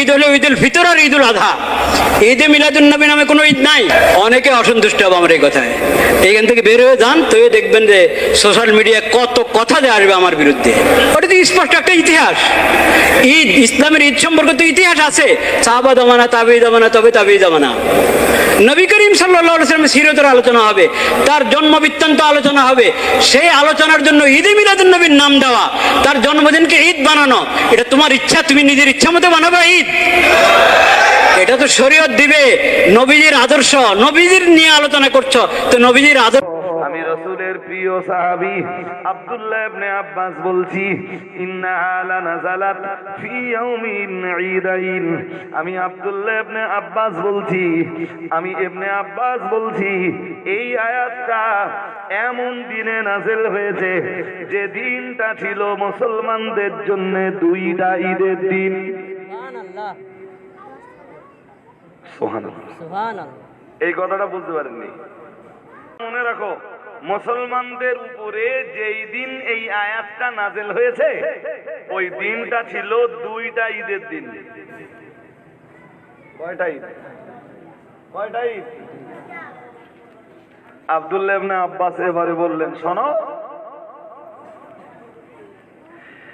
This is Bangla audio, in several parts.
ঈদ হলো ঈদুল ফিতর আর ঈদুল আধা। ঈদে মিলাদুল নবী নামে কোনো ঈদ নাই। অনেকে অসন্তুষ্ট হবে আমার এই কথায়। এইখান থেকে বের হয়ে যান, তো দেখবেন যে সোশ্যাল মিডিয়ায় কত কথা যে আসবে আমার বিরুদ্ধে। ওটা তো স্পষ্ট একটা ইতিহাস। ঈদ, ইসলামের ঈদ সম্পর্কে তো ইতিহাস আছে। সাহাবা জামানা তাবি জামানা, তবে তাবি জামানা। নবী করিম সাল্লাহ সাল্লামের সিরতের আলোচনা হবে, তার জন্ম বৃত্তান্ত আলোচনা হবে। সেই আলোচনার জন্য ঈদে মিলাদুল নবীর নাম দেওয়া, তার জন্মদিনকে ঈদ বানানো, এটা তোমার ইচ্ছা, তুমি নিজের ইচ্ছা মতো বানাবে ঈদ এটা তো শরীয়ত দিবে নবীজির আদর্শ। নবীজির নিয়ে আলোচনা করছ, তো নবীজির আদর্শ আমি রসুলের প্রিয় সাহাবী আব্দুল্লাহ ইবনে আব্বাস বলছি ফি ইয়াউমিন ঈদাইন। আমি আব্দুল্লাহ ইবনে আব্বাস বলছি, আমি ইবনে আব্বাস বলছি, এই আয়াতটা এমন দিনে নাজেল হয়েছে যে দিনটা ছিল মুসলমানদের জন্য দুইটা ঈদের দিন। এই কথাটা বুঝতে পারেননি। মনে রাখো মুসলমানদের উপরে যেই দিন এই আয়াতটা নাজেল হয়েছে ওই দিনটা ছিল দুইটা ঈদের দিন। কয়টা ঈদ? কয়টা ঈদ? আব্দুল্লাহ আব্বাস এবারে বললেন শোনো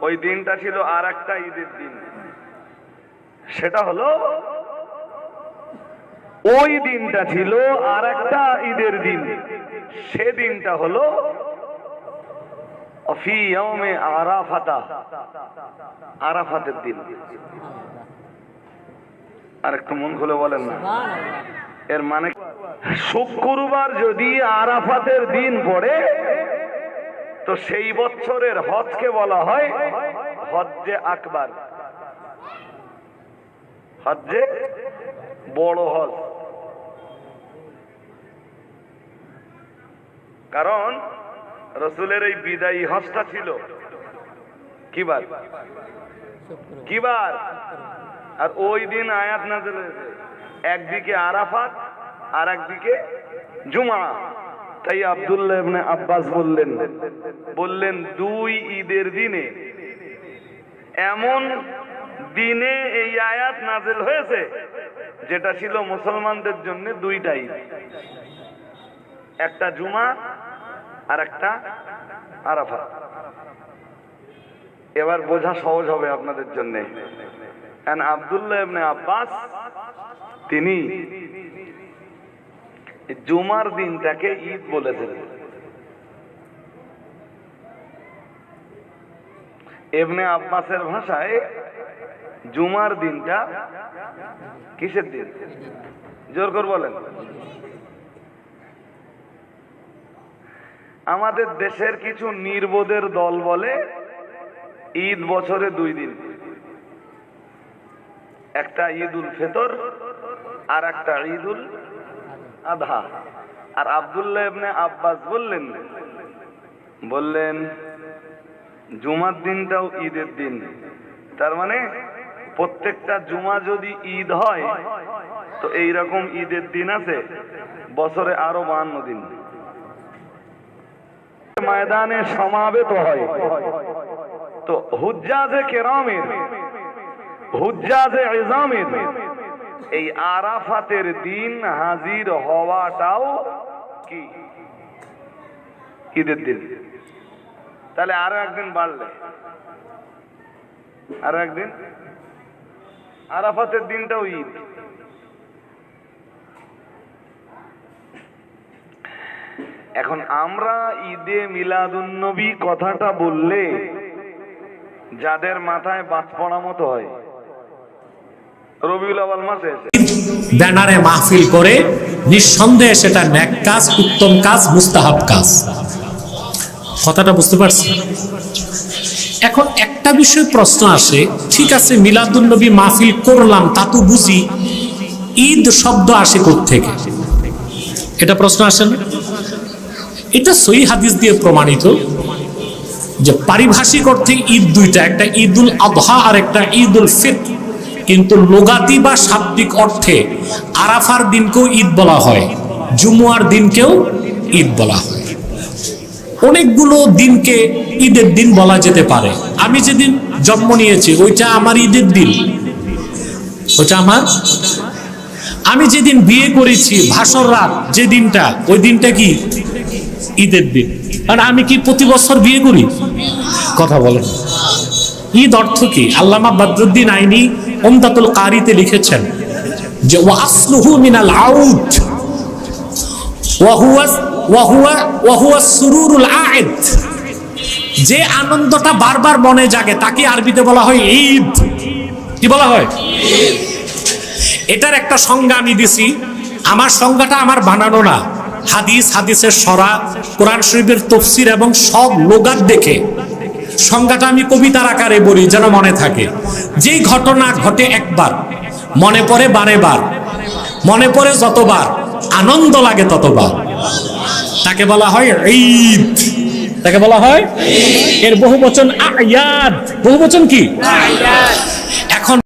ওই দিনটা ছিল আর একটা ঈদের দিন। সেটা হলো ওই দিনটা ছিল আর একটা ঈদের দিন। সে দিনটা হলো আরাফাতা। আরাফাতের দিন। আর একটু মন খুলে বলেন না। এর মানে শুক্রবার যদি আরাফাতের দিন পড়ে তো সেই বছরের হজকে বলা হয় হজ্জে আকবার। হজ্জে বড় হজ। কারণ রসুলের এই বিদায়ী হজটা ছিল। কিবার কিবার আর ওই দিন আয়াত হয়েছে। একদিকে আরাফাত আর একদিকে জুমা তাই আব্দুল্লাহ ইবনে আব্বাস বললেন বললেন, দুই ঈদের দিনে এমন দিনে এই আয়াত নাজেল হয়েছে যেটা ছিল মুসলমানদের জন্য দুইটা ঈদ। একটা জুমা আর একটা আরাফাত। এবার বোঝা সহজ হবে আপনাদের জন্য। কারণ আব্দুল্লাহ ইবনে আব্বাস, তিনি জুমার দিনটাকে ঈদ বলেছেন। এমনি আব্বাসের ভাষায় জুমার দিনটা কিসের দিন? জোর করে বলেন। আমাদের দেশের কিছু নির্বোধের দল বলে ঈদ বছরে দুই দিন। একটা ঈদ উল ফেতর আর একটা ঈদ উল আধা। আর আব্দুল্লাহ ইবনে আব্বাস বললেন বললেন, জুমার দিনটাও ঈদের দিন। তার মানে প্রত্যেকটা জুমা যদি ঈদ হয়, তো এই রকম ঈদের দিন আছে, বছরে আরও বাহান্ন দিন। ময়দানে সমাবেত হয়। তো হুজ্জাজে কেরামের, হুজ্জাজে ইজামের এই আরাফাতের দিন হাজির হওয়াটাও কি? ঈদের দিন। তাহলে আরও একদিন বাড়লে। আরও একদিন। আরাফাতের দিনটাও ঈদ। এখন আমরা ঈদে মিলাদুন্নবী কথাটা বললে যাদের মাথায় বাজ পড়া মতো হয় ব্যানারে মাহফিল করে নিঃসন্দেহে সেটা ন্যাক কাজ, উত্তম কাজ, মুস্তাহাব কাজ। কথাটা বুঝতে এখন একটা বিষয় প্রশ্ন আসে, ঠিক আছে মিলাদুল নবী মাহফিল করলাম, তা তো বুঝি, ঈদ শব্দ আসে থেকে এটা প্রশ্ন আসে না? এটা সই হাদিস দিয়ে প্রমাণিত যে পারিভাষিক অর্থে ঈদ দুইটা, একটা ঈদুল আবহা আর একটা ঈদুল ফিতর। কিন্তু লোগাতি বা শাব্দিক অর্থে আরাফার দিনকেও ঈদ বলা হয়, জুমুয়ার দিনকেও ঈদ বলা হয়। অনেকগুলো দিনকে ঈদের দিন বলা যেতে পারে। আমি যেদিন জন্ম নিয়েছি, ওইটা আমার ঈদের দিন। ওইটা আমার? আমি যেদিন বিয়ে করেছি, ভাসর রাত, যে দিনটা, ওই দিনটা কি? ঈদের দিন। আর আমি কি প্রতি বছর বিয়ে করি? কথা বলেন। ঈদ অর্থ কি? আল্লামা বদরুদ্দিন আইনি ওমদাতুল কারিতে লিখেছেন যে ওয়াসলুহু মিনাল ওয়াহুয়া সুরুরুল যে আনন্দটা বারবার মনে জাগে, তাকে আরবিতে বলা হয় ঈদ। কি বলা হয়? এটার একটা সংজ্ঞা আমি দিছি। আমার সংজ্ঞাটা আমার বানানো না। হাদিস, হাদিসের সরা, কোরআন শরীফের তফসির এবং সব লোগাত দেখে সংজ্ঞাটা আমি কবিতার আকারে বলি যেন মনে থাকে। যেই ঘটনা ঘটে একবার মনে পড়ে বারে বার মনে পড়ে যতবার আনন্দ লাগে ততবার। তাকে বলা হয় ঈদ। তাকে বলা হয় এর বহু বচন আয়াদ বহু বচন কি